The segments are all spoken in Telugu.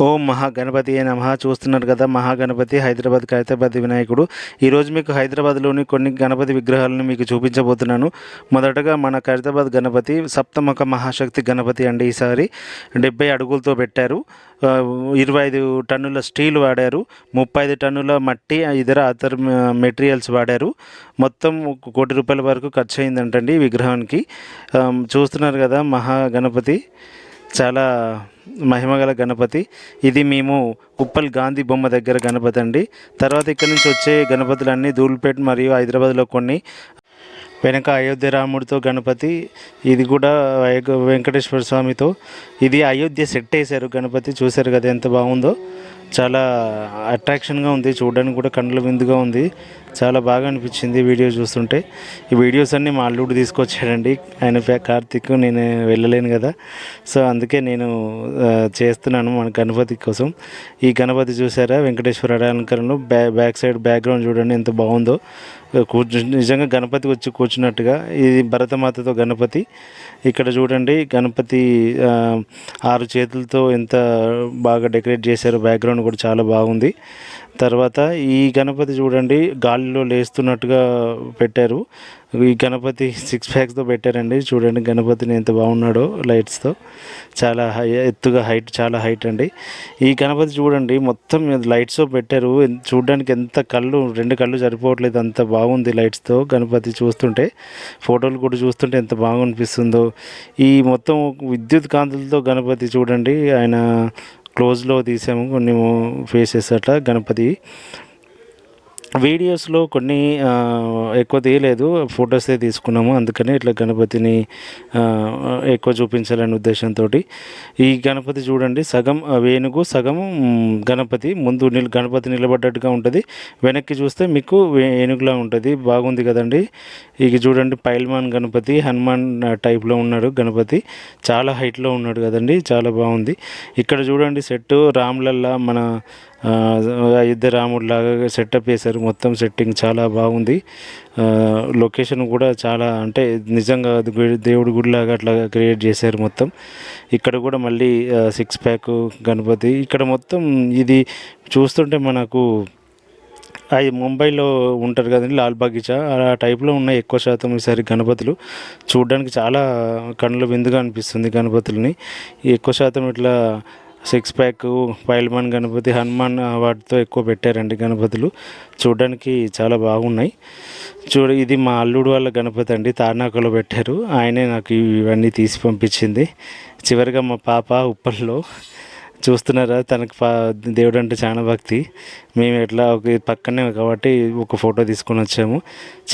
ఓం మహాగణపతి అయిన నమ. చూస్తున్నారు కదా మహాగణపతి హైదరాబాద్ కైతాబాద్ వినాయకుడు. ఈరోజు మీకు హైదరాబాద్లోని కొన్ని గణపతి విగ్రహాలను మీకు చూపించబోతున్నాను. మొదటగా మన ఖైరతాబాద్ గణపతి సప్తముఖ మహాశక్తి గణపతి అండి ఈసారి. డెబ్బై అడుగులతో పెట్టారు. ఇరవై ఐదు టన్నుల స్టీల్ వాడారు. ముప్పై ఐదు టన్నుల మట్టి ఇతర అతర్ మెటీరియల్స్ వాడారు. మొత్తం కోటి రూపాయల వరకు ఖర్చు అయిందంటండి ఈ విగ్రహానికి. చూస్తున్నారు కదా మహాగణపతి. చాలా మహిమగల గణపతి. ఇది మేము ఉప్పల్ గాంధీ బొమ్మ దగ్గర గణపతి అండి. తర్వాత ఇక్కడ నుంచి వచ్చే గణపతులన్నీ ధూల్పేట్ మరియు హైదరాబాద్లో కొన్ని వెనక అయోధ్య రాముడితో గణపతి ఇది కూడా వెంకటేశ్వర స్వామితో. ఇది అయోధ్య సెట్ వేశారు గణపతి చూశారు కదా ఎంత బాగుందో. చాలా అట్రాక్షన్గా ఉంది చూడడానికి కూడా కండ్ల విందుగా ఉంది. చాలా బాగా అనిపించింది వీడియో చూస్తుంటే. ఈ వీడియోస్ అన్నీ మా అల్లుడు తీసుకొచ్చాడండి. ఆయన కార్తీక్ నేను వెళ్ళలేను కదా. సో అందుకే నేను చేస్తున్నాను మన గణపతి కోసం. ఈ గణపతి చూసారా? వెంకటేశ్వర అలంకరణలో బ్యా బ్యాక్ సైడ్ బ్యాక్గ్రౌండ్ చూడండి ఎంత బాగుందో. కూర్చు నిజంగా గణపతి వచ్చి కూర్చున్నట్టుగా ఇది భరతమాతతో గణపతి. ఇక్కడ చూడండి గణపతి ఆరు చేతులతో ఎంత బాగా డెకరేట్ చేశారు బ్యాక్గ్రౌండ్ కూడా చాలా బాగుంది. తర్వాత ఈ గణపతి చూడండి గాలిలో లేస్తున్నట్టుగా పెట్టారు. ఈ గణపతి సిక్స్ ప్యాక్స్తో పెట్టారండి. చూడండి గణపతిని ఎంత బాగున్నాడో లైట్స్తో చాలా హై ఎత్తుగా హైట్ చాలా హైట్ అండి. ఈ గణపతి చూడండి మొత్తం లైట్స్తో పెట్టారు. చూడడానికి ఎంత కళ్ళు రెండు కళ్ళు సరిపోవట్లేదు. అంత బాగుంది లైట్స్తో గణపతి చూస్తుంటే. ఫోటోలు కూడా చూస్తుంటే ఎంత బాగనిపిస్తుందో ఈ మొత్తం విద్యుత్ కాంతులతో గణపతి చూడండి. ఆయన క్లోజ్లో తీసాము. కొన్ని ఫేసెస్ అట్లా గణపతి. వీడియోస్లో కొన్ని ఎక్కువ తీయలేదు. ఫొటోసే తీసుకున్నాము. అందుకని ఇట్లా గణపతిని ఎక్కువ చూపించాలనే ఉద్దేశంతో ఈ గణపతి చూడండి. సగం వేణుగు సగం గణపతి. ముందు నిల్ గణపతి నిలబడ్డట్టుగా ఉంటుంది. వెనక్కి చూస్తే మీకు ఏనుగులా ఉంటుంది. బాగుంది కదండి. ఇక చూడండి. పైల్మాన్ గణపతి హనుమాన్ టైప్లో ఉన్నాడు గణపతి. చాలా హైట్లో ఉన్నాడు కదండి. చాలా బాగుంది. ఇక్కడ చూడండి. సెట్ రామ్లల్లా మన అయోధ్య రాముడిలాగా సెటప్ చేశారు. మొత్తం సెట్టింగ్ చాలా బాగుంది. లొకేషన్ కూడా చాలా అంటే నిజంగా దేవుడి గుడిలాగా అట్లా క్రియేట్ చేశారు మొత్తం. ఇక్కడ కూడా మళ్ళీ సిక్స్ ప్యాక్ గణపతి. ఇక్కడ మొత్తం ఇది చూస్తుంటే మనకు అది ముంబైలో ఉంటారు కదండి లాల్ బగీచా. ఆ టైప్లో ఉన్నాయి ఎక్కువ శాతం ఈసారి గణపతులు. చూడడానికి చాలా కళ్ళ విందుగా అనిపిస్తుంది గణపతులని. ఎక్కువ శాతం ఇట్లా సిక్స్ ప్యాక్ పైల్మాన్ గణపతి హనుమాన్ వాటితో ఎక్కువ పెట్టారండి గణపతులు. చూడడానికి చాలా బాగున్నాయి. చూడ ఇది మా అల్లుడు వాళ్ళ గణపతి అండి తార్నాకలో పెట్టారు. ఆయనే నాకు ఇవన్నీ తీసి పంపించింది. చివరిగా మా పాప ఉప్పల్లో చూస్తున్నారా తనకు పా దేవుడు అంటే చాలా భక్తి. మేము ఎట్లా ఒక పక్కనే కాబట్టి ఒక ఫోటో తీసుకొని వచ్చాము.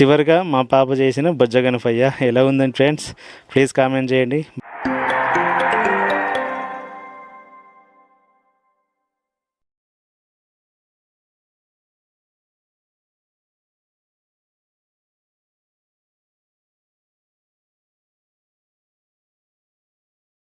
చివరిగా మా పాప చేసిన బొజ్జ గణపయ్య ఎలా ఉందండి ఫ్రెండ్స్? ప్లీజ్ కామెంట్ చేయండి.